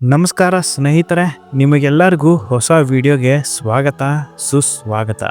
ನಮಸ್ಕಾರ ಸ್ನೇಹಿತರೆ, ನಿಮಗೆಲ್ಲರಿಗೂ ಹೊಸ ವಿಡಿಯೋಗೆ ಸ್ವಾಗತ, ಸುಸ್ವಾಗತ.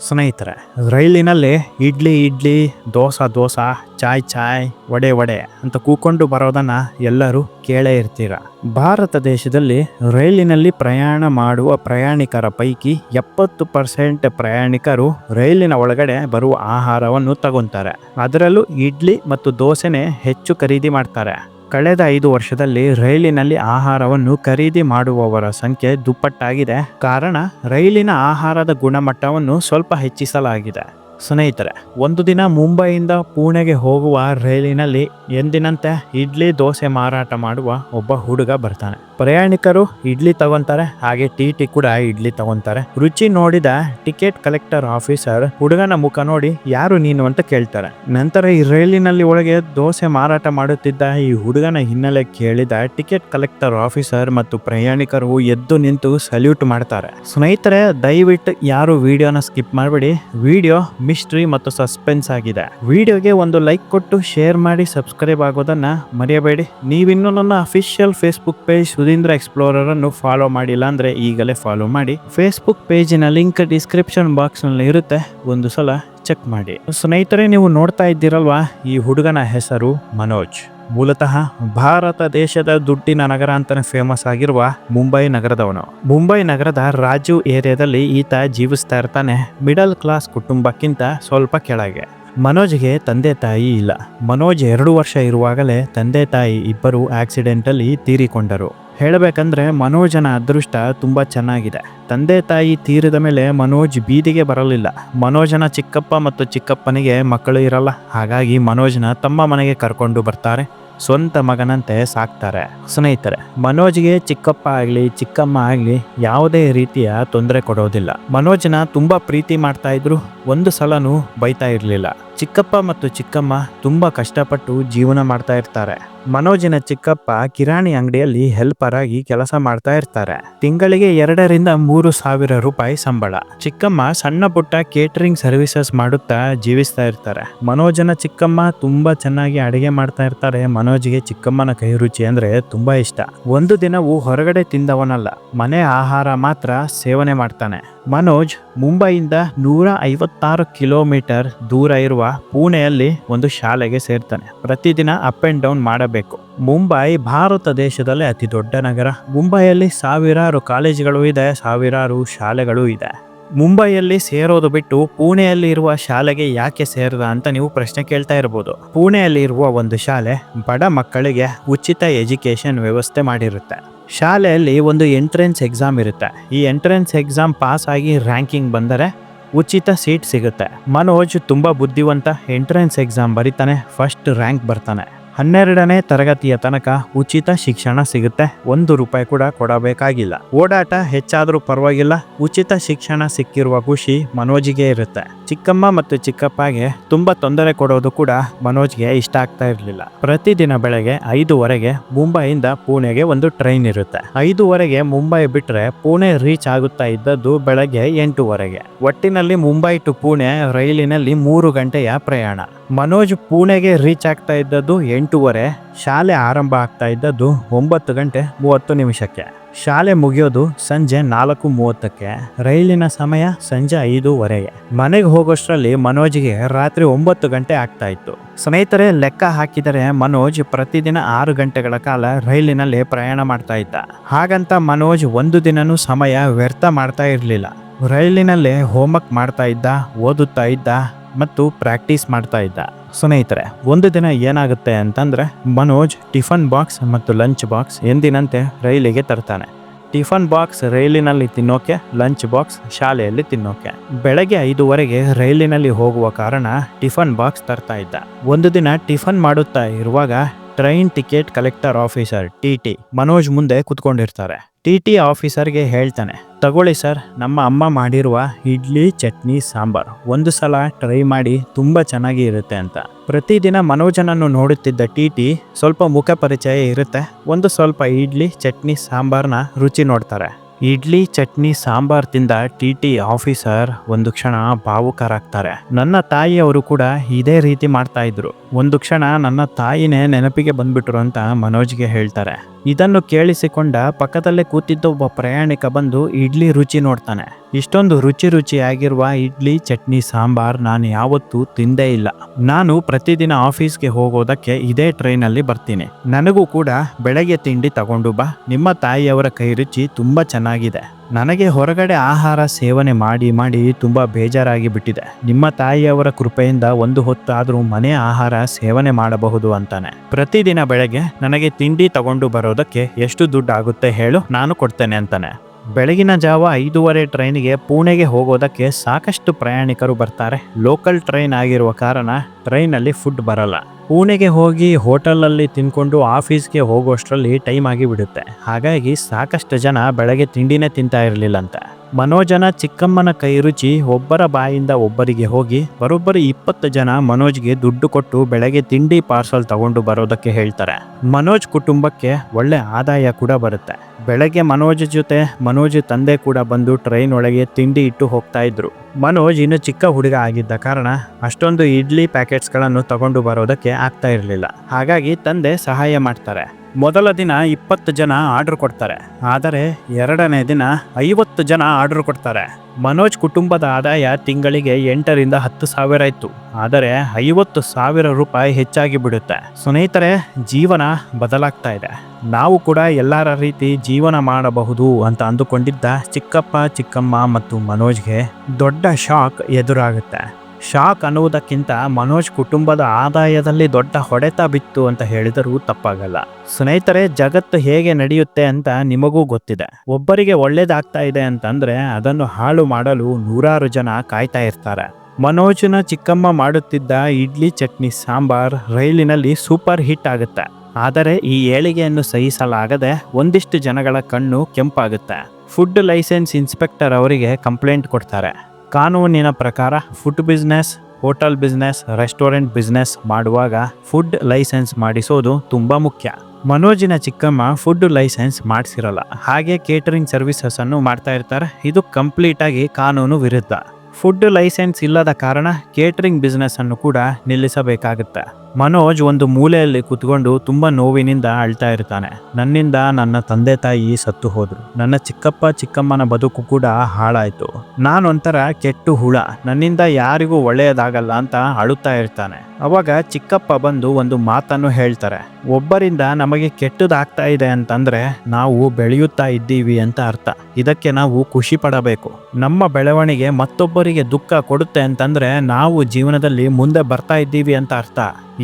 ಸ್ನೇಹಿತರೆ, ರೈಲಿನಲ್ಲಿ ಇಡ್ಲಿ ಇಡ್ಲಿ, ದೋಸೆ ದೋಸೆ, ಚಾಯ್ ಚಾಯ್, ವಡೆ ವಡೆ ಅಂತ ಕೂಕೊಂಡು ಬರೋದನ್ನ ಎಲ್ಲರೂ ಕೇಳೇ ಇರ್ತೀರ. ಭಾರತ ದೇಶದಲ್ಲಿ ರೈಲಿನಲ್ಲಿ ಪ್ರಯಾಣ ಮಾಡುವ ಪ್ರಯಾಣಿಕರ ಪೈಕಿ ಎಪ್ಪತ್ತು ಪರ್ಸೆಂಟ್ ಪ್ರಯಾಣಿಕರು ರೈಲಿನ ಒಳಗಡೆ ಬರುವ ಆಹಾರವನ್ನು ತಗೊಂತಾರೆ. ಅದರಲ್ಲೂ ಇಡ್ಲಿ ಮತ್ತು ದೋಸೆನೇ ಹೆಚ್ಚು ಖರೀದಿ ಮಾಡ್ತಾರೆ. ಕಳೆದ ಐದು ವರ್ಷದಲ್ಲಿ ರೈಲಿನಲ್ಲಿ ಆಹಾರವನ್ನು ಖರೀದಿ ಮಾಡುವವರ ಸಂಖ್ಯೆ ದುಪ್ಪಟ್ಟಾಗಿದೆ. ಕಾರಣ, ರೈಲಿನ ಆಹಾರದ ಗುಣಮಟ್ಟವನ್ನು ಸ್ವಲ್ಪ ಹೆಚ್ಚಿಸಲಾಗಿದೆ. ಸ್ನೇಹಿತರೆ, ಒಂದು ದಿನ ಮುಂಬೈಯಿಂದ ಪುಣೆಗೆ ಹೋಗುವ ರೈಲಿನಲ್ಲಿ ಎಂದಿನಂತೆ ಇಡ್ಲಿ ದೋಸೆ ಮಾರಾಟ ಮಾಡುವ ಒಬ್ಬ ಹುಡುಗ ಬರ್ತಾನೆ. ಪ್ರಯಾಣಿಕರು ಇಡ್ಲಿ ತಗೊಂತಾರೆ, ಹಾಗೆ ಟಿ ಟಿ ಕೂಡ ಇಡ್ಲಿ ತಗೊಂತಾರೆ. ರುಚಿ ನೋಡಿದ ಟಿಕೆಟ್ ಕಲೆಕ್ಟರ್ ಆಫೀಸರ್ ಹುಡುಗನ ಮುಖ ನೋಡಿ, ಯಾರು ನೀನು? ಅಂತ ಕೇಳ್ತಾರೆ. ನಂತರ ಈ ರೈಲಿನಲ್ಲಿ ಒಳಗೆ ದೋಸೆ ಮಾರಾಟ ಮಾಡುತ್ತಿದ್ದ ಈ ಹುಡುಗನ ಹಿನ್ನೆಲೆ ಕೇಳಿದ ಟಿಕೆಟ್ ಕಲೆಕ್ಟರ್ ಆಫೀಸರ್ ಮತ್ತು ಪ್ರಯಾಣಿಕರು ಎದ್ದು ನಿಂತು ಸಲ್ಯೂಟ್ ಮಾಡ್ತಾರೆ. ಸ್ನೇಹಿತರೆ, ದಯವಿಟ್ಟು ಯಾರು ವಿಡಿಯೋನ ಸ್ಕಿಪ್ ಮಾಡಬೇಡಿ. ವಿಡಿಯೋ ಮಿಸ್ಟ್ರಿ ಮತ್ತು ಸಸ್ಪೆನ್ಸ್ ಆಗಿದೆ. ವಿಡಿಯೋಗೆ ಒಂದು ಲೈಕ್ ಕೊಟ್ಟು ಶೇರ್ ಮಾಡಿ ಸಬ್ಸ್ಕ್ರೈಬ್ ಆಗೋದನ್ನ ಮರೆಯಬೇಡಿ. ನೀವಿನ್ನೂ ನನ್ನ official Facebook page Sudhindra explorer ಅನ್ನು ಫಾಲೋ ಮಾಡಿಲ್ಲ ಅಂದ್ರೆ ಈಗಲೇ ಫಾಲೋ ಮಾಡಿ. ಫೇಸ್ಬುಕ್ ಪೇಜಿನ ಲಿಂಕ್ ಡಿಸ್ಕ್ರಿಪ್ಷನ್ ಬಾಕ್ಸ್ನಲ್ಲಿ ಇರುತ್ತೆ. ಒಂದು ಸಲ ಚೆಕ್ ಮಾಡಿ. ಸ್ನೇಹಿತರೆ, ನೀವು ನೋಡ್ತಾ ಇದ್ದೀರಲ್ವಾ ಈ ಹುಡುಗನ ಹೆಸರು ಮನೋಜ್. ಮೂಲತಃ ಭಾರತ ದೇಶದ ದುಡ್ಡಿನ ನಗರ ಅಂತಾನೆ ಫೇಮಸ್ ಆಗಿರುವ ಮುಂಬೈ ನಗರದವನು. ಮುಂಬೈ ನಗರದ ರಾಜೀವ್ ಏರಿಯಾದಲ್ಲಿ ಈತ ಜೀವಿಸ್ತಾ ಇರ್ತಾನೆ. ಮಿಡಲ್ ಕ್ಲಾಸ್ ಕುಟುಂಬಕ್ಕಿಂತ ಸ್ವಲ್ಪ ಕೆಳಗೆ. ಮನೋಜ್ಗೆ ತಂದೆ ತಾಯಿ ಇಲ್ಲ. ಮನೋಜ್ ಎರಡು ವರ್ಷ ಇರುವಾಗಲೇ ತಂದೆ ತಾಯಿ ಇಬ್ಬರು ಆಕ್ಸಿಡೆಂಟಲ್ಲಿ ತೀರಿಕೊಂಡರು. ಹೇಳಬೇಕಂದ್ರೆ ಮನೋಜನ ಅದೃಷ್ಟ ತುಂಬಾ ಚೆನ್ನಾಗಿದೆ. ತಂದೆ ತಾಯಿ ತೀರಿದ ಮೇಲೆ ಮನೋಜ್ ಬೀದಿಗೆ ಬರಲಿಲ್ಲ. ಮನೋಜನ ಚಿಕ್ಕಪ್ಪ ಮತ್ತು ಚಿಕ್ಕಪ್ಪನಿಗೆ ಮಕ್ಕಳು ಇರಲ್ಲ. ಹಾಗಾಗಿ ಮನೋಜ್ನ ತಮ್ಮ ಮನೆಗೆ ಕರ್ಕೊಂಡು ಬರ್ತಾರೆ. ಸ್ವಂತ ಮಗನಂತೆ ಸಾಕ್ತಾರೆ. ಸ್ನೇಹಿತರೆ, ಮನೋಜ್ಗೆ ಚಿಕ್ಕಪ್ಪ ಆಗಲಿ, ಚಿಕ್ಕಮ್ಮ ಆಗಲಿ ಯಾವುದೇ ರೀತಿಯ ತೊಂದರೆ ಕೊಡೋದಿಲ್ಲ. ಮನೋಜ್ನ ತುಂಬಾ ಪ್ರೀತಿ ಮಾಡ್ತಾ ಇದ್ರು, ಒಂದು ಸಲನೂ ಬೈತಾ ಇರಲಿಲ್ಲ. ಚಿಕ್ಕಪ್ಪ ಮತ್ತು ಚಿಕ್ಕಮ್ಮ ತುಂಬಾ ಕಷ್ಟಪಟ್ಟು ಜೀವನ ಮಾಡ್ತಾ ಇರ್ತಾರೆ. ಮನೋಜಿನ ಚಿಕ್ಕಪ್ಪ ಕಿರಾಣಿ ಅಂಗಡಿಯಲ್ಲಿ ಹೆಲ್ಪರ್ ಆಗಿ ಕೆಲಸ ಮಾಡ್ತಾ ಇರ್ತಾರೆ. ತಿಂಗಳಿಗೆ ಎರಡರಿಂದ ಮೂರು ಸಾವಿರ ರೂಪಾಯಿ ಸಂಬಳ. ಚಿಕ್ಕಮ್ಮ ಸಣ್ಣ ಪುಟ್ಟ ಕೇಟರಿಂಗ್ ಸರ್ವಿಸಸ್ ಮಾಡುತ್ತಾ ಜೀವಿಸ್ತಾ ಇರ್ತಾರೆ. ಮನೋಜನ ಚಿಕ್ಕಮ್ಮ ತುಂಬಾ ಚೆನ್ನಾಗಿ ಅಡಿಗೆ ಮಾಡ್ತಾ ಇರ್ತಾರೆ. ಮನೋಜಿಗೆ ಚಿಕ್ಕಮ್ಮನ ಕೈ ರುಚಿ ಅಂದ್ರೆ ತುಂಬಾ ಇಷ್ಟ. ಒಂದು ದಿನವೂ ಹೊರಗಡೆ ತಿಂದವನಲ್ಲ, ಮನೆ ಆಹಾರ ಮಾತ್ರ ಸೇವನೆ ಮಾಡ್ತಾನೆ. ಮನೋಜ್ ಮುಂಬೈಯಿಂದ ನೂರ ಐವತ್ತಾರು ಕಿಲೋಮೀಟರ್ ದೂರ ಇರುವ ಪುಣೆಯಲ್ಲಿ ಒಂದು ಶಾಲೆಗೆ ಸೇರ್ತಾನೆ. ಪ್ರತಿದಿನ ಅಪ್ ಅಂಡ್ ಡೌನ್ ಮಾಡಬೇಕು. ಮುಂಬೈ ಭಾರತ ದೇಶದಲ್ಲೇ ಅತಿ ದೊಡ್ಡ ನಗರ. ಮುಂಬೈಯಲ್ಲಿ ಸಾವಿರಾರು ಕಾಲೇಜುಗಳು ಇದೆ, ಸಾವಿರಾರು ಶಾಲೆಗಳು ಇದೆ. ಮುಂಬೈಯಲ್ಲಿ ಸೇರೋದು ಬಿಟ್ಟು ಪುಣೆಯಲ್ಲಿ ಇರುವ ಶಾಲೆಗೆ ಯಾಕೆ ಸೇರಿದ ಅಂತ ನೀವು ಪ್ರಶ್ನೆ ಕೇಳ್ತಾ ಇರ್ಬೋದು. ಪುಣೆಯಲ್ಲಿ ಇರುವ ಒಂದು ಶಾಲೆ ಬಡ ಮಕ್ಕಳಿಗೆ ಉಚಿತ ಎಜುಕೇಶನ್ ವ್ಯವಸ್ಥೆ ಮಾಡಿರುತ್ತೆ. ಶಾಲೆಯಲ್ಲಿ ಒಂದು ಎಂಟ್ರೆನ್ಸ್ ಎಕ್ಸಾಮ್ ಇರುತ್ತೆ. ಈ ಎಂಟ್ರೆನ್ಸ್ ಎಕ್ಸಾಮ್ ಪಾಸ್ ಆಗಿ ರ್ಯಾಂಕಿಂಗ್ ಬಂದರೆ ಉಚಿತ ಸೀಟ್ ಸಿಗುತ್ತೆ. ಮನೋಜ್ ತುಂಬ ಬುದ್ಧಿವಂತ ಎಂಟ್ರೆನ್ಸ್ ಎಕ್ಸಾಮ್ ಬರೀತಾನೆ ಫಸ್ಟ್ ರ್ಯಾಂಕ್ ಬರ್ತಾನೆ. ಹನ್ನೆರಡನೇ ತರಗತಿಯ ತನಕ ಉಚಿತ ಶಿಕ್ಷಣ ಸಿಗುತ್ತೆ. ಒಂದು ರೂಪಾಯಿ ಕೂಡ ಕೊಡಬೇಕಾಗಿಲ್ಲ. ಓಡಾಟ ಹೆಚ್ಚಾದರೂ ಪರವಾಗಿಲ್ಲ, ಉಚಿತ ಶಿಕ್ಷಣ ಸಿಕ್ಕಿರುವ ಖುಷಿ ಮನೋಜಿಗೆ ಇರುತ್ತೆ. ಚಿಕ್ಕಮ್ಮ ಮತ್ತು ಚಿಕ್ಕಪ್ಪಗೆ ತುಂಬಾ ತೊಂದರೆ ಕೊಡೋದು ಕೂಡ ಮನೋಜ್ಗೆ ಇಷ್ಟ ಆಗ್ತಾ ಇರಲಿಲ್ಲ. ಪ್ರತಿದಿನ ಬೆಳಗ್ಗೆ ಐದುವರೆಗೆ ಮುಂಬೈಯಿಂದ ಪುಣೆಗೆ ಒಂದು ಟ್ರೈನ್ ಇರುತ್ತೆ. ಐದುವರೆಗೆ ಮುಂಬೈ ಬಿಟ್ರೆ ಪುಣೆ ರೀಚ್ ಆಗುತ್ತಾ ಇದ್ದದ್ದು ಬೆಳಗ್ಗೆ ಎಂಟುವರೆಗೆ. ಒಟ್ಟಿನಲ್ಲಿ ಮುಂಬೈ ಟು ಪುಣೆ ರೈಲಿನಲ್ಲಿ ಮೂರು ಗಂಟೆಯ ಪ್ರಯಾಣ. ಮನೋಜ್ ಪುಣೆಗೆ ರೀಚ್ ಆಗ್ತಾ ಇದ್ದದ್ದು ಎಂಟೂವರೆ, ಶಾಲೆ ಆರಂಭ ಆಗ್ತಾ ಇದ್ದದ್ದು ಒಂಬತ್ತು ಗಂಟೆ ಮೂವತ್ತು ನಿಮಿಷಕ್ಕೆ. ಶಾಲೆ ಮುಗಿಯೋದು ಸಂಜೆ ನಾಲ್ಕು ಮೂವತ್ತಕ್ಕೆ. ರೈಲಿನ ಸಮಯ ಸಂಜೆ ಐದೂವರೆಗೆ ಮನೆಗೆ ಹೋಗೋಷ್ಟರಲ್ಲಿ ಮನೋಜ್ಗೆ ರಾತ್ರಿ ಒಂಬತ್ತು ಗಂಟೆ ಆಗ್ತಾ ಇತ್ತು. ಸ್ನೇಹಿತರೆ, ಲೆಕ್ಕ ಹಾಕಿದರೆ ಮನೋಜ್ ಪ್ರತಿದಿನ ಆರು ಗಂಟೆಗಳ ಕಾಲ ರೈಲಿನಲ್ಲಿ ಪ್ರಯಾಣ ಮಾಡ್ತಾ ಇದ್ದ. ಹಾಗಂತ ಮನೋಜ್ ಒಂದು ದಿನನೂ ಸಮಯ ವ್ಯರ್ಥ ಮಾಡ್ತಾ ಇರಲಿಲ್ಲ. ರೈಲಿನಲ್ಲೇ ಹೋಮ್ವರ್ಕ್ ಮಾಡ್ತಾ ಇದ್ದ, ಓದುತ್ತಾ ಇದ್ದ ಮತ್ತು ಪ್ರಾಕ್ಟೀಸ್ ಮಾಡ್ತಾ ಇದ್ದ. ಸ್ನೇಹಿತರೆ, ಒಂದು ದಿನ ಏನಾಗುತ್ತೆ ಅಂತಂದ್ರೆ ಮನೋಜ್ ಟಿಫನ್ ಬಾಕ್ಸ್ ಮತ್ತು ಲಂಚ್ ಬಾಕ್ಸ್ ಎಂದಿನಂತೆ ರೈಲಿಗೆ ತರ್ತಾನೆ. ಟಿಫನ್ ಬಾಕ್ಸ್ ರೈಲಿನಲ್ಲಿ ತಿನ್ನೋಕೆ, ಲಂಚ್ ಬಾಕ್ಸ್ ಶಾಲೆಯಲ್ಲಿ ತಿನ್ನೋಕೆ. ಬೆಳಗ್ಗೆ ಐದುವರೆಗೆ ರೈಲಿನಲ್ಲಿ ಹೋಗುವ ಕಾರಣ ಟಿಫನ್ ಬಾಕ್ಸ್ ತರ್ತಾ ಇದ್ದ. ಒಂದು ದಿನ ಟಿಫನ್ ಮಾಡುತ್ತಾ ಇರುವಾಗ train ticket collector officer T T Manoj ಮುಂದೆ ಕುತ್ಕೊಂಡಿರ್ತಾರೆ. ಟಿ ಟಿ ಆಫೀಸರ್ಗೆ ಹೇಳ್ತಾನೆ, ತಗೊಳ್ಳಿ ಸರ್, ನಮ್ಮ ಅಮ್ಮ ಮಾಡಿರುವ ಇಡ್ಲಿ, ಚಟ್ನಿ, ಸಾಂಬಾರ್. ಒಂದು ಸಲ ಟ್ರೈ ಮಾಡಿ ತುಂಬ ಚೆನ್ನಾಗಿ ಇರುತ್ತೆ ಅಂತ. ಪ್ರತಿದಿನ ಮನೋಜನನ್ನು ನೋಡುತ್ತಿದ್ದ ಟಿ ಟಿ ಸ್ವಲ್ಪ ಮುಖ ಪರಿಚಯ ಇರುತ್ತೆ. ಒಂದು ಸ್ವಲ್ಪ ಇಡ್ಲಿ, ಚಟ್ನಿ, ಸಾಂಬಾರ್ನ ರುಚಿ ನೋಡ್ತಾರೆ. ಇಡ್ಲಿ, ಚಟ್ನಿ, ಸಾಂಬಾರ್ ತಿಂದ ಟಿ ಟಿ ಆಫೀಸರ್ ಒಂದು ಕ್ಷಣ ಭಾವುಕರಾಗ್ತಾರೆ. ನನ್ನ ತಾಯಿಯವರು ಕೂಡ ಇದೇ ರೀತಿ ಮಾಡ್ತಾ ಇದ್ರು. ಒಂದು ಕ್ಷಣ ನನ್ನ ತಾಯಿನೇ ನೆನಪಿಗೆ ಬಂದ್ಬಿಟ್ರು ಅಂತ ಮನೋಜ್ಗೆ ಹೇಳ್ತಾರೆ. ಇದನ್ನು ಕೇಳಿಸಿಕೊಂಡ ಪಕ್ಕದಲ್ಲೇ ಕೂತಿದ್ದ ಒಬ್ಬ ಪ್ರಯಾಣಿಕ ಬಂದು ಇಡ್ಲಿ ರುಚಿ ನೋಡ್ತಾನೆ. ಇಷ್ಟೊಂದು ರುಚಿ ರುಚಿಯಾಗಿರುವ ಇಡ್ಲಿ, ಚಟ್ನಿ, ಸಾಂಬಾರ್ ನಾನು ಯಾವತ್ತೂ ತಿಂದೇ ಇಲ್ಲ. ನಾನು ಪ್ರತಿದಿನ ಆಫೀಸ್ಗೆ ಹೋಗೋದಕ್ಕೆ ಇದೇ ಟ್ರೈನಲ್ಲಿ ಬರ್ತೀನಿ. ನನಗೂ ಕೂಡ ಬೆಳಗ್ಗೆ ತಿಂಡಿ ತಗೊಂಡು ಬಾ. ನಿಮ್ಮ ತಾಯಿಯವರ ಕೈ ರುಚಿ ತುಂಬಾ ಚೆನ್ನಾಗಿದೆ. ನನಗೆ ಹೊರಗಡೆ ಆಹಾರ ಸೇವನೆ ಮಾಡಿ ಮಾಡಿ ತುಂಬಾ ಬೇಜಾರಾಗಿ ಬಿಟ್ಟಿದೆ. ನಿಮ್ಮ ತಾಯಿಯವರ ಕೃಪೆಯಿಂದ ಒಂದು ಹೊತ್ತಾದರೂ ಮನೆ ಆಹಾರ ಸೇವನೆ ಮಾಡಬಹುದು ಅಂತಾನೆ. ಪ್ರತಿದಿನ ಬೆಳಗ್ಗೆ ನನಗೆ ತಿಂಡಿ ತಗೊಂಡು ಬರೋದಕ್ಕೆ ಎಷ್ಟು ದುಡ್ಡು ಆಗುತ್ತೆ ಹೇಳು, ನಾನು ಕೊಡ್ತೇನೆ ಅಂತಾನೆ. ಬೆಳಗಿನ ಜಾವ ಐದೂವರೆ ಟ್ರೈನಿಗೆ ಪುಣೆಗೆ ಹೋಗೋದಕ್ಕೆ ಸಾಕಷ್ಟು ಪ್ರಯಾಣಿಕರು ಬರ್ತಾರೆ. ಲೋಕಲ್ ಟ್ರೈನ್ ಆಗಿರುವ ಕಾರಣ ಟ್ರೈನಲ್ಲಿ ಫುಡ್ ಬರಲ್ಲ. ಪುಣೆಗೆ ಹೋಗಿ ಹೋಟೆಲಲ್ಲಿ ತಿನ್ಕೊಂಡು ಆಫೀಸ್ಗೆ ಹೋಗೋಷ್ಟರಲ್ಲಿ ಟೈಮ್ ಆಗಿಬಿಡುತ್ತೆ. ಹಾಗಾಗಿ ಸಾಕಷ್ಟು ಜನ ಬೆಳಗ್ಗೆ ತಿಂಡಿನೇ ತಿಂತಾ ಇರಲಿಲ್ಲಂತೆ. ಮನೋಜನ ಚಿಕ್ಕಮ್ಮನ ಕೈ ರುಚಿ ಒಬ್ಬರ ಬಾಯಿಂದ ಒಬ್ಬರಿಗೆ ಹೋಗಿ ಬರೋಬ್ಬರಿ ಇಪ್ಪತ್ತು ಜನ ಮನೋಜ್ಗೆ ದುಡ್ಡು ಕೊಟ್ಟು ಬೆಳಗ್ಗೆ ತಿಂಡಿ ಪಾರ್ಸಲ್ ತಗೊಂಡು ಬರೋದಕ್ಕೆ ಹೇಳ್ತಾರೆ. ಮನೋಜ್ ಕುಟುಂಬಕ್ಕೆ ಒಳ್ಳೆ ಆದಾಯ ಕೂಡ ಬರುತ್ತೆ. ಬೆಳಗ್ಗೆ ಮನೋಜ್ ಜೊತೆ ಮನೋಜ್ ತಂದೆ ಕೂಡ ಬಂದು ಟ್ರೈನ್ ಒಳಗೆ ತಿಂಡಿ ಇಟ್ಟು ಹೋಗ್ತಾ ಇದ್ರು. ಮನೋಜ್ ಇನ್ನು ಚಿಕ್ಕ ಹುಡುಗ ಆಗಿದ್ದ ಕಾರಣ ಅಷ್ಟೊಂದು ಇಡ್ಲಿ ಪ್ಯಾಕೆಟ್ಸ್ಗಳನ್ನು ತಗೊಂಡು ಬರೋದಕ್ಕೆ ಆಗ್ತಾ ಇರಲಿಲ್ಲ. ಹಾಗಾಗಿ ತಂದೆ ಸಹಾಯ ಮಾಡ್ತಾರೆ. ಮೊದಲ ದಿನ ಇಪ್ಪತ್ತು ಜನ ಆರ್ಡರ್ ಕೊಡ್ತಾರೆ. ಆದರೆ ಎರಡನೇ ದಿನ ಐವತ್ತು ಜನ ಆರ್ಡರ್ ಕೊಡ್ತಾರೆ. ಮನೋಜ್ ಕುಟುಂಬದ ಆದಾಯ ತಿಂಗಳಿಗೆ ಎಂಟರಿಂದ ಹತ್ತು ಸಾವಿರ ಇತ್ತು. ಆದರೆ ಐವತ್ತು ಸಾವಿರ ರೂಪಾಯಿ ಹೆಚ್ಚಾಗಿ ಬಿಡುತ್ತೆ. ಸ್ನೇಹಿತರೆ, ಜೀವನ ಬದಲಾಗ್ತಾ ಇದೆ. ನಾವು ಕೂಡ ಎಲ್ಲರ ರೀತಿ ಜೀವನ ಮಾಡಬಹುದು ಅಂತ ಅಂದುಕೊಂಡಿದ್ದ ಚಿಕ್ಕಪ್ಪ, ಚಿಕ್ಕಮ್ಮ ಮತ್ತು ಮನೋಜ್ಗೆ ದೊಡ್ಡ ಶಾಕ್ ಎದುರಾಗುತ್ತೆ. ಶಾಕ್ ಅನ್ನುವುದಕ್ಕಿಂತ ಮನೋಜ್ ಕುಟುಂಬದ ಆದಾಯದಲ್ಲಿ ದೊಡ್ಡ ಹೊಡೆತ ಬಿತ್ತು ಅಂತ ಹೇಳಿದರೂ ತಪ್ಪಾಗಲ್ಲ. ಸ್ನೇಹಿತರೆ, ಜಗತ್ತು ಹೇಗೆ ನಡೆಯುತ್ತೆ ಅಂತ ನಿಮಗೂ ಗೊತ್ತಿದೆ. ಒಬ್ಬರಿಗೆ ಒಳ್ಳೇದಾಗ್ತಾ ಇದೆ ಅಂತಂದ್ರೆ ಅದನ್ನು ಹಾಳು ಮಾಡಲು ನೂರಾರು ಜನ ಕಾಯ್ತಾ ಇರ್ತಾರೆ. ಮನೋಜ್ನ ಚಿಕ್ಕಮ್ಮ ಮಾಡುತ್ತಿದ್ದ ಇಡ್ಲಿ, ಚಟ್ನಿ, ಸಾಂಬಾರ್ ರೈಲಿನಲ್ಲಿ ಸೂಪರ್ ಹಿಟ್ ಆಗುತ್ತೆ. ಆದರೆ ಈ ಏಳಿಗೆಯನ್ನು ಸಹಿಸಲಾಗದೆ ಒಂದಿಷ್ಟು ಜನಗಳ ಕಣ್ಣು ಕೆಂಪಾಗುತ್ತೆ. ಫುಡ್ ಲೈಸೆನ್ಸ್ ಇನ್ಸ್ಪೆಕ್ಟರ್ ಅವರಿಗೆ ಕಂಪ್ಲೇಂಟ್ ಕೊಡ್ತಾರೆ. ಕಾನೂನಿನ ಪ್ರಕಾರ food business hotel business restaurant business ಮಾಡುವಾಗ ಫುಡ್ ಲೈಸೆನ್ಸ್ ಮಾಡಿಸೋದು ತುಂಬ ಮುಖ್ಯ. ಮನೋಜಿನ ಚಿಕ್ಕಮ್ಮ ಫುಡ್ ಲೈಸೆನ್ಸ್ ಮಾಡಿಸಿರಲ್ಲ. ಹಾಗೆ ಕೇಟರಿಂಗ್ ಸರ್ವಿಸಸ್ ಅನ್ನು ಮಾಡ್ತಾ ಇರ್ತಾರೆ. ಇದು ಕಂಪ್ಲೀಟ್ ಆಗಿ ಕಾನೂನು ವಿರುದ್ಧ. ಫುಡ್ ಲೈಸೆನ್ಸ್ ಇಲ್ಲದ ಕಾರಣ ಕೇಟರಿಂಗ್ ಬಿಸ್ನೆಸ್ ಅನ್ನು ಕೂಡ ನಿಲ್ಲಿಸಬೇಕಾಗುತ್ತೆ. ಮನೋಜ್ ಒಂದು ಮೂಲೆಯಲ್ಲಿ ಕುತ್ಕೊಂಡು ತುಂಬಾ ನೋವಿನಿಂದ ಅಳ್ತಾ ಇರ್ತಾನೆ. ನನ್ನಿಂದ ನನ್ನ ತಂದೆ ತಾಯಿ ಸತ್ತು ಹೋದ್ರು. ನನ್ನ ಚಿಕ್ಕಪ್ಪ ಚಿಕ್ಕಮ್ಮನ ಬದುಕು ಕೂಡ ಹಾಳಾಯ್ತು. ನಾನೊಂಥರ ಕೆಟ್ಟು ಹುಳ. ನನ್ನಿಂದ ಯಾರಿಗೂ ಒಳ್ಳೆಯದಾಗಲ್ಲ ಅಂತ ಅಳುತ್ತಾ ಇರ್ತಾನೆ. ಅವಾಗ ಚಿಕ್ಕಪ್ಪ ಬಂದು ಒಂದು ಮಾತನ್ನು ಹೇಳ್ತಾರೆ, ಒಬ್ಬರಿಂದ ನಮಗೆ ಕೆಟ್ಟದಾಗ್ತಾ ಇದೆ ಅಂತಂದ್ರೆ ನಾವು ಬೆಳೆಯುತ್ತಾ ಇದ್ದೀವಿ ಅಂತ ಅರ್ಥ. ಇದಕ್ಕೆ ನಾವು ಖುಷಿ ಪಡಬೇಕು. ನಮ್ಮ ಬೆಳವಣಿಗೆ ಮತ್ತೊಬ್ಬರಿಗೆ ದುಃಖ ಕೊಡುತ್ತೆ ಅಂತಂದ್ರೆ ನಾವು ಜೀವನದಲ್ಲಿ ಮುಂದೆ ಬರ್ತಾ ಇದ್ದೀವಿ ಅಂತ ಅರ್ಥ.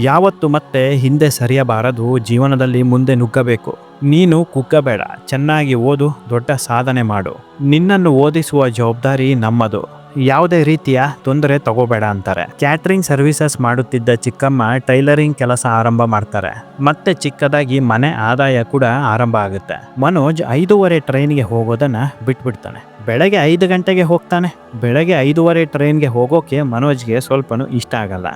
ಯಾವತ್ತು ಮತ್ತೆ ಹಿಂದೆ ಸರಿಯಬಾರದು, ಜೀವನದಲ್ಲಿ ಮುಂದೆ ನುಗ್ಗಬೇಕು. ನೀನು ಕುಗ್ಗಬೇಡ, ಚೆನ್ನಾಗಿ ಓದು, ದೊಡ್ಡ ಸಾಧನೆ ಮಾಡು. ನಿನ್ನನ್ನು ಓದಿಸುವ ಜವಾಬ್ದಾರಿ ನಮ್ಮದು. ಯಾವುದೇ ರೀತಿಯ ತೊಂದರೆ ತಗೋಬೇಡ ಅಂತಾರೆ. ಕ್ಯಾಟ್ರಿಂಗ್ ಸರ್ವಿಸಸ್ ಮಾಡುತ್ತಿದ್ದ ಚಿಕ್ಕಮ್ಮ ಟೈಲರಿಂಗ್ ಕೆಲಸ ಆರಂಭ ಮಾಡ್ತಾರೆ. ಮತ್ತೆ ಚಿಕ್ಕದಾಗಿ ಮನೆ ಆದಾಯ ಕೂಡ ಆರಂಭ ಆಗುತ್ತೆ. ಮನೋಜ್ ಐದೂವರೆ ಟ್ರೈನ್ಗೆ ಹೋಗೋದನ್ನ ಬಿಟ್ಬಿಡ್ತಾನೆ. ಬೆಳಗ್ಗೆ ಐದು ಗಂಟೆಗೆ ಹೋಗ್ತಾನೆ. ಬೆಳಗ್ಗೆ ಐದೂವರೆ ಟ್ರೈನ್ಗೆ ಹೋಗೋಕೆ ಮನೋಜ್ಗೆ ಸ್ವಲ್ಪನೂ ಇಷ್ಟ ಆಗಲ್ಲ.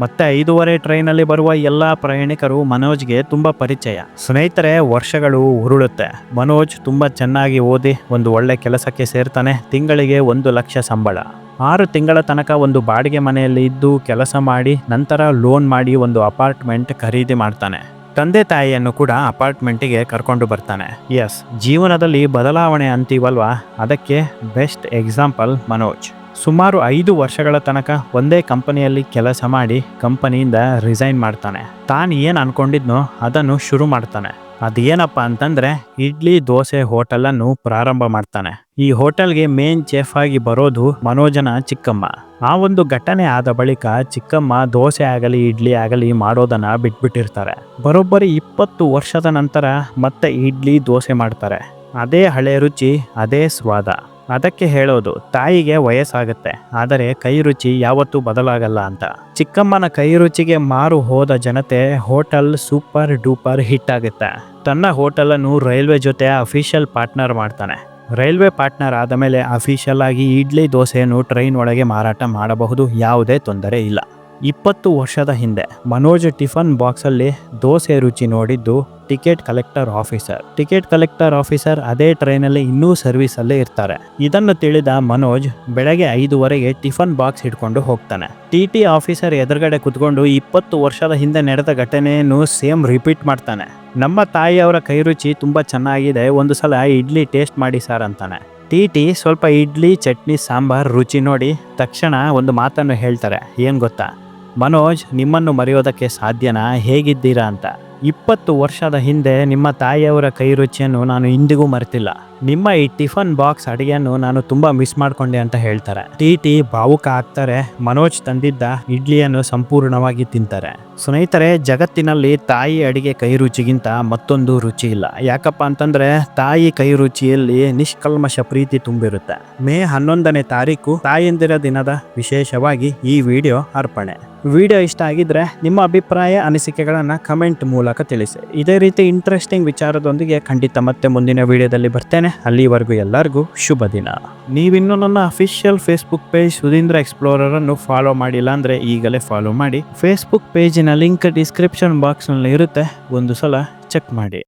ಮತ್ತೆ ಐದೂವರೆ ಟ್ರೈನಲ್ಲಿ ಬರುವ ಎಲ್ಲ ಪ್ರಯಾಣಿಕರು ಮನೋಜ್ಗೆ ತುಂಬ ಪರಿಚಯ. ಸ್ನೇಹಿತರೆ, ವರ್ಷಗಳು ಉರುಳುತ್ತೆ. ಮನೋಜ್ ತುಂಬ ಚೆನ್ನಾಗಿ ಓದಿ ಒಂದು ಒಳ್ಳೆ ಕೆಲಸಕ್ಕೆ ಸೇರ್ತಾನೆ, ತಿಂಗಳಿಗೆ ಒಂದು ಲಕ್ಷ ಸಂಬಳ. ಆರು ತಿಂಗಳ ತನಕ ಒಂದು ಬಾಡಿಗೆ ಮನೆಯಲ್ಲಿ ಇದ್ದು ಕೆಲಸ ಮಾಡಿ, ನಂತರ ಲೋನ್ ಮಾಡಿ ಒಂದು ಅಪಾರ್ಟ್ಮೆಂಟ್ ಖರೀದಿ ಮಾಡ್ತಾನೆ. ತಂದೆ ತಾಯಿಯನ್ನು ಕೂಡ ಅಪಾರ್ಟ್ಮೆಂಟಿಗೆ ಕರ್ಕೊಂಡು ಬರ್ತಾನೆ. ಎಸ್, ಜೀವನದಲ್ಲಿ ಬದಲಾವಣೆ ಅಂತೀವಲ್ವಾ? ಅದಕ್ಕೆ ಬೆಸ್ಟ್ ಎಕ್ಸಾಂಪಲ್ ಮನೋಜ್. ಸುಮಾರು ಐದು ವರ್ಷಗಳ ತನಕ ಒಂದೇ ಕಂಪನಿಯಲ್ಲಿ ಕೆಲಸ ಮಾಡಿ ಕಂಪನಿಯಿಂದ ರಿಸೈನ್ ಮಾಡ್ತಾನೆ. ತಾನು ಏನು ಅನ್ಕೊಂಡಿದ್ನೋ ಅದನ್ನು ಶುರು ಮಾಡ್ತಾನೆ. ಅದೇನಪ್ಪ ಅಂತಂದ್ರೆ ಇಡ್ಲಿ, ದೋಸೆ ಹೋಟೆಲನ್ನು ಪ್ರಾರಂಭ ಮಾಡ್ತಾನೆ. ಈ ಹೋಟೆಲ್ಗೆ ಮೇನ್ ಚೆಫ್ ಆಗಿ ಬರೋದು ಮನೋಜನ ಚಿಕ್ಕಮ್ಮ. ಆ ಒಂದು ಘಟನೆ ಆದ ಬಳಿಕ ಚಿಕ್ಕಮ್ಮ ದೋಸೆ ಆಗಲಿ, ಇಡ್ಲಿ ಆಗಲಿ ಮಾಡೋದನ್ನ ಬಿಟ್ಬಿಟ್ಟಿರ್ತಾರೆ. ಬರೋಬ್ಬರಿ ಇಪ್ಪತ್ತು ವರ್ಷದ ನಂತರ ಮತ್ತೆ ಇಡ್ಲಿ, ದೋಸೆ ಮಾಡ್ತಾರೆ. ಅದೇ ಹಳೆ ರುಚಿ, ಅದೇ ಸ್ವಾದ. ಅದಕ್ಕೆ ಹೇಳೋದು, ತಾಯಿಗೆ ವಯಸ್ಸಾಗುತ್ತೆ, ಆದರೆ ಕೈ ರುಚಿ ಯಾವತ್ತೂ ಬದಲಾಗಲ್ಲ ಅಂತ. ಚಿಕ್ಕಮ್ಮನ ಕೈ ರುಚಿಗೆ ಮಾರು ಹೋದ ಜನತೆ ಹೋಟೆಲ್ ಸೂಪರ್ ಡೂಪರ್ ಹಿಟ್ ಆಗುತ್ತೆ. ತನ್ನ ಹೋಟೆಲನ್ನು ರೈಲ್ವೆ ಜೊತೆ ಅಫಿಷಿಯಲ್ ಪಾರ್ಟ್ನರ್ ಮಾಡ್ತಾನೆ. ರೈಲ್ವೆ ಪಾರ್ಟ್ನರ್ ಆದ ಮೇಲೆ ಅಫಿಷಿಯಲ್ ಆಗಿ ಇಡ್ಲಿ, ದೋಸೆಯನ್ನು ಟ್ರೈನ್ ಒಳಗೆ ಮಾರಾಟ ಮಾಡಬಹುದು, ಯಾವುದೇ ತೊಂದರೆ ಇಲ್ಲ. ಇಪ್ಪತ್ತು ವರ್ಷದ ಹಿಂದೆ ಮನೋಜ್ ಟಿಫನ್ ಬಾಕ್ಸ್ ಅಲ್ಲಿ ದೋಸೆ ರುಚಿ ನೋಡಿದ್ದು ticket collector officer. Ticket collector officer ಅದೇ ಟ್ರೈನಲ್ಲಿ ಇನ್ನೂ ಸರ್ವಿಸ್ ಅಲ್ಲೇ ಇರ್ತಾರೆ. ಇದನ್ನು ತಿಳಿದ ಮನೋಜ್ ಬೆಳಗ್ಗೆ ಐದುವರೆಗೆ ಟಿಫನ್ ಬಾಕ್ಸ್ ಹಿಡ್ಕೊಂಡು ಹೋಗ್ತಾನೆ. ಟಿ ಟಿ ಆಫೀಸರ್ ಎದುರುಗಡೆ ಕುತ್ಕೊಂಡು ಇಪ್ಪತ್ತು ವರ್ಷದ ಹಿಂದೆ ನಡೆದ ಘಟನೆಯನ್ನು ಸೇಮ್ ರಿಪೀಟ್ ಮಾಡ್ತಾನೆ. ನಮ್ಮ ತಾಯಿಯವರ ಕೈ ರುಚಿ ತುಂಬಾ ಚೆನ್ನಾಗಿದೆ, ಒಂದು ಸಲ ಇಡ್ಲಿ ಟೇಸ್ಟ್ ಮಾಡಿ ಸರ್ ಅಂತಾನೆ. ಟಿ ಟಿ ಸ್ವಲ್ಪ ಇಡ್ಲಿ, ಚಟ್ನಿ, ಸಾಂಬಾರ್ ರುಚಿ ನೋಡಿ ತಕ್ಷಣ ಒಂದು ಮಾತನ್ನು ಹೇಳ್ತಾರೆ, ಏನು ಗೊತ್ತಾ? ಮನೋಜ್, ನಿಮ್ಮನ್ನು ಮರೆಯೋದಕ್ಕೆ ಸಾಧ್ಯನಾ? ಹೇಗಿದ್ದೀರಾ ಅಂತ. ಇಪ್ಪತ್ತು ವರ್ಷದ ಹಿಂದೆ ನಿಮ್ಮ ತಾಯಿಯವರ ಕೈ ರುಚಿಯನ್ನು ನಾನು ಇಂದಿಗೂ ಮರೆತಿಲ್ಲ. ನಿಮ್ಮ ಈ ಟಿಫನ್ ಬಾಕ್ಸ್ ಅಡಿಗೆಯನ್ನು ನಾನು ತುಂಬಾ ಮಿಸ್ ಮಾಡ್ಕೊಂಡೆ ಅಂತ ಹೇಳ್ತಾರೆ. ಟಿ ಟಿ ಭಾವುಕ ಆಗ್ತಾರೆ. ಮನೋಜ್ ತಂದಿದ್ದ ಇಡ್ಲಿಯನ್ನು ಸಂಪೂರ್ಣವಾಗಿ ತಿಂತಾರೆ. ಸ್ನೇಹಿತರೆ, ಜಗತ್ತಿನಲ್ಲಿ ತಾಯಿ ಅಡಿಗೆ ಕೈ ರುಚಿಗಿಂತ ಮತ್ತೊಂದು ರುಚಿ ಇಲ್ಲ. ಯಾಕಪ್ಪ ಅಂತಂದ್ರೆ, ತಾಯಿ ಕೈ ರುಚಿಯಲ್ಲಿ ನಿಷ್ಕಲ್ಮಶ ಪ್ರೀತಿ ತುಂಬಿರುತ್ತೆ. ಮೇ ಹನ್ನೊಂದನೇ ತಾರೀಕು ತಾಯಂದಿರ ದಿನದ ವಿಶೇಷವಾಗಿ ಈ ವಿಡಿಯೋ ಅರ್ಪಣೆ. ವಿಡಿಯೋ ಇಷ್ಟ ಆಗಿದ್ರೆ ನಿಮ್ಮ ಅಭಿಪ್ರಾಯ, ಅನಿಸಿಕೆಗಳನ್ನು ಕಮೆಂಟ್ ಮೂಲಕ ತಿಳಿಸಿ. ಇದೇ ರೀತಿ ಇಂಟ್ರೆಸ್ಟಿಂಗ್ ವಿಚಾರದೊಂದಿಗೆ ಖಂಡಿತ ಮತ್ತೆ ಮುಂದಿನ ವಿಡಿಯೋದಲ್ಲಿ ಬರ್ತೇನೆ. ಅಲ್ಲಿವರೆಗೂ ಎಲ್ಲರಿಗೂ ಶುಭ ದಿನ. ನೀವಿನ್ನೂ ನನ್ನ official Facebook page Sudhindra explorer ಅನ್ನು ಫಾಲೋ ಮಾಡಿಲ್ಲ ಅಂದ್ರೆ ಈಗಲೇ ಫಾಲೋ ಮಾಡಿ. ಫೇಸ್ಬುಕ್ ಪೇಜಿನ ಲಿಂಕ್ ಡಿಸ್ಕ್ರಿಪ್ಷನ್ ಬಾಕ್ಸ್ನಲ್ಲಿ ಇರುತ್ತೆ. ಒಂದು ಸಲ ಚೆಕ್ ಮಾಡಿ.